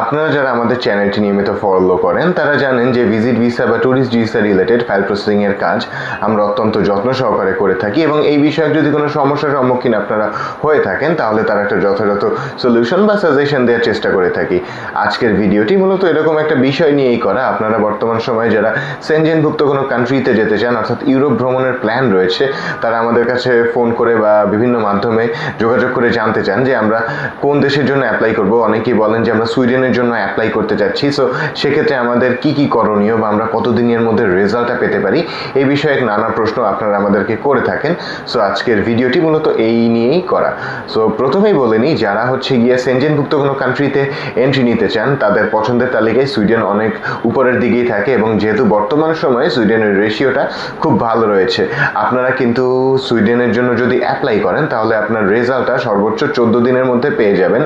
আপনারা যারা আমাদের চ্যানেলটি নিয়মিত ফলো করেন, তারা জানেন যে ভিজিট ভিসা বা ট্যুরিস্ট ভিসা রিলেটেড ফাইল প্রসেসিংয়ের কাজ আমরা অত্যন্ত যত্ন সহকারে করে থাকি এবং এই বিষয়ে যদি কোনো সমস্যার সম্মুখীন আপনারা হয়ে থাকেন, তাহলে তার একটা যথাযথ সলিউশন বা সাজেশন দেওয়ার চেষ্টা করে থাকি। আজকের ভিডিওটি মূলত এরকম একটা বিষয় নিয়েই করা। আপনারা বর্তমান সময়ে যারা সেনজেনভুক্ত কোনো কান্ট্রিতে যেতে চান, অর্থাৎ ইউরোপ ভ্রমণের প্ল্যান রয়েছে, তারা আমাদের কাছে ফোন করে বা বিভিন্ন মাধ্যমে যোগাযোগ করে জানতে চান যে আমরা কোন দেশের জন্য অ্যাপ্লাই করব। অনেকেই বলেন যে আমরা সুইডেনের জন্য অ্যাপ্লাই করতে যাচ্ছি সো সেক্ষেত্রে আমাদের কি কি করণীয় বা আমরা কতদিনের মধ্যে রেজাল্টটা পেতে পারি? এই বিষয়ে নানা প্রশ্ন আপনারা আমাদেরকে করে থাকেন। সো আজকের ভিডিওটি মূলত এই নিয়েই করা। সো প্রথমেই বলে নিই, যারা হচ্ছে গিয়ে সেনজেনভুক্ত কোনো কান্ট্রিতে এন্ট্রি নিতে চান, তাদের পছন্দের তালিকায় সুইডেন অনেক উপরের দিকেই থাকে এবং যেহেতু বর্তমান সময়ে সুইডেনের রেশিওটা খুব ভালো রয়েছে, আপনারা কিন্তু সুইডেনের জন্য যদি অ্যাপ্লাই করেন, তাহলে আপনার রেজাল্টটা সর্বোচ্চ চোদ্দ দিনের মধ্যে পেয়ে যাবেন।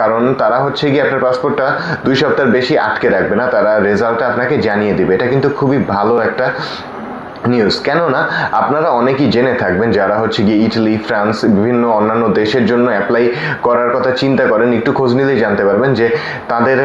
কারণ তারা হচ্ছে গিয়ে আপনার পাসপোর্টটা দুই সপ্তাহের বেশি আটকে রাখবে না, তারা রেজাল্টটা আপনাকে জানিয়ে দেবে। এটা কিন্তু খুবই ভালো একটা নিউজ কেননা, আপনারা অনেকেই জেনে থাকবেন যারা হচ্ছে গিয়ে ইটালি, ফ্রান্স, বিভিন্ন অন্যান্য দেশের জন্য অ্যাপ্লাই করার কথা চিন্তা করেন, একটু খোঁজ নিলেই জানতে পারবেন যে তাদের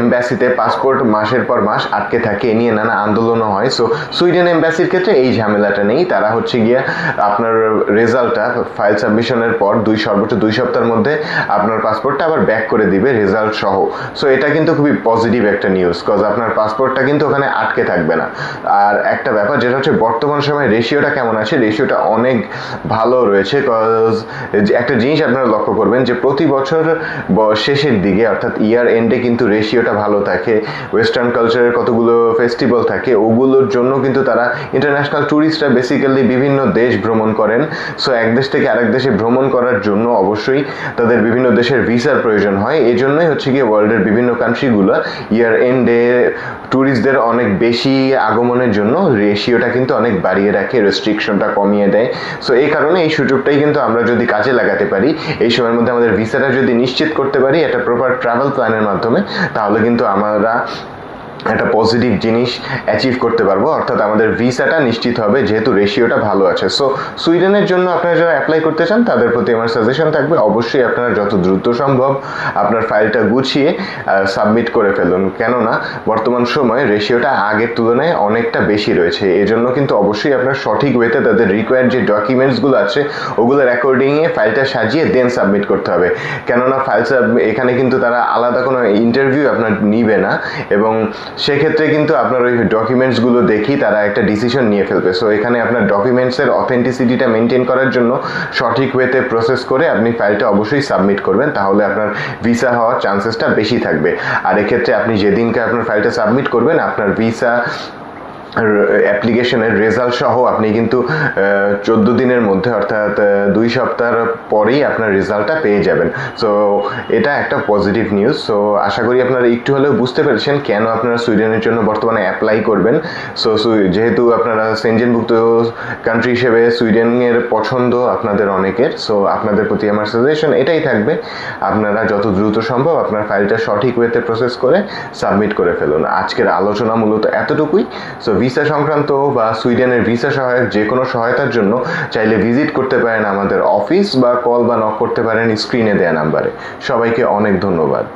এম্বাসিতে পাসপোর্ট মাসের পর মাস আটকে থাকে। এ নিয়ে নানা আন্দোলনও হয়। সো সুইডেন এম্বাসির ক্ষেত্রে এই ঝামেলাটা নেই। তারা হচ্ছে গিয়ে আপনার রেজাল্টটা ফাইল সাবমিশনের পর দুই সর্বোচ্চ দুই সপ্তাহের মধ্যে আপনার পাসপোর্টটা আবার ব্যাক করে দিবে রেজাল্ট সহ। সো এটা কিন্তু খুবই পজিটিভ একটা নিউজ কজ আপনার পাসপোর্টটা কিন্তু ওখানে আটকে থাকবে না। আর একটা ব্যাপার যেটা হচ্ছে বর্তমান সময়ে রেশিওটা কেমন আছে? রেশিওটা অনেক ভালো রয়েছে কজ একটা জিনিস আপনারা লক্ষ্য করবেন যে প্রতি বছর শেষের দিকে, অর্থাৎ ইয়ার এন্ডে কিন্তু রেশিওটা ভালো থাকে ওয়েস্টার্ন কালচারের কতগুলো ফেস্টিভ্যাল থাকে, ওগুলোর জন্য কিন্তু তারা ইন্টারন্যাশনাল ট্যুরিস্টরা বেসিক্যালি বিভিন্ন দেশ ভ্রমণ করেন। সো এক দেশ থেকে আরেক দেশে ভ্রমণ করার জন্য অবশ্যই তাদের বিভিন্ন দেশের ভিসার প্রয়োজন হয়। এই জন্যই হচ্ছে গিয়ে ওয়ার্ল্ডের বিভিন্ন কান্ট্রিগুলো ইয়ার এন্ডে ট্যুরিস্টদের অনেক বেশি আগমনের জন্য রেশিওটা কিন্তু অনেক বাড়িয়ে রাখে রেস্ট্রিকশনটা কমিয়ে দেয়। সো এই কারণে এই সুযোগটাই কিন্তু আমরা যদি কাজে লাগাতে পারি, এই সময়ের মধ্যে আমাদের ভিসাটা যদি নিশ্চিত করতে পারি, একটা প্রপার ট্রাভেল প্ল্যানের মাধ্যমে, তাহলে কিন্তু আমরা একটা পজিটিভ জিনিস অ্যাচিভ করতে পারব, অর্থাৎ আমাদের ভিসাটা নিশ্চিত হবে যেহেতু রেশিওটা ভালো আছে। সো সুইডেনের জন্য আপনারা যারা অ্যাপ্লাই করতে চান, তাদের প্রতি আমার সাজেশন থাকবে, অবশ্যই আপনারা যত দ্রুত সম্ভব আপনার ফাইলটা গুছিয়ে সাবমিট করে ফেলুন। কেননা, বর্তমান সময়ে রেশিওটা আগের তুলনায় অনেকটা বেশি রয়েছে। এজন্য কিন্তু অবশ্যই আপনার সঠিক ওয়েতে তাদের রিকোয়ার্ড যে ডকুমেন্টসগুলো আছে, ওগুলোর অ্যাকর্ডিংয়ে ফাইলটা সাজিয়ে দেন সাবমিট করতে হবে। কেননা ফাইল এখানে কিন্তু তারা আলাদা কোনো ইন্টারভিউ আপনার নিবে না এবং সেক্ষেত্রে কিন্তু আপনার ওই ডকুমেন্টসগুলো দেখি তারা একটা ডিসিশন নিয়ে ফেলবে। সো এখানে আপনার ডকুমেন্টসের অথেন্টিসিটিটা মেনটেন করার জন্য সঠিক ওয়েতে প্রসেস করে আপনি ফাইলটা অবশ্যই সাবমিট করবেন, তাহলে আপনার ভিসা হওয়ার চান্সেসটা বেশি থাকবে। আর এক্ষেত্রে আপনি যেদিনকে আপনার ফাইলটা সাবমিট করবেন, আপনার ভিসা অ্যাপ্লিকেশনের রেজাল্ট সহ আপনি কিন্তু চোদ্দ দিনের মধ্যে অর্থাৎ দুই সপ্তাহ পরেই আপনার রেজাল্টটা পেয়ে যাবেন। সো এটা একটা পজিটিভ নিউজ সো আশা করি আপনারা একটু হলেও বুঝতে পেরেছেন কেন আপনারা সুইডেনের জন্য বর্তমানে অ্যাপ্লাই করবেন। সো, যেহেতু আপনারা সেনজেনভুক্ত কান্ট্রি হিসেবে সুইডেনের পছন্দ আপনাদের অনেকের সো আপনাদের প্রতি আমার সাজেশন এটাই থাকবে। আপনারা যত দ্রুত সম্ভব আপনার ফাইলটা সঠিক ওয়েতে প্রসেস করে সাবমিট করে ফেলুন। আজকের আলোচনা মূলত এতটুকুই। সো ভিসা সংক্রান্ত বা সুইডেনের ভিসা সহায়ক যে কোনো সহায়তার জন্য চাইলে ভিজিট করতে পারেন আমাদের অফিস বা কল বা নক করতে পারেন স্ক্রিনে দেয়া নাম্বারে সবাইকে অনেক ধন্যবাদ।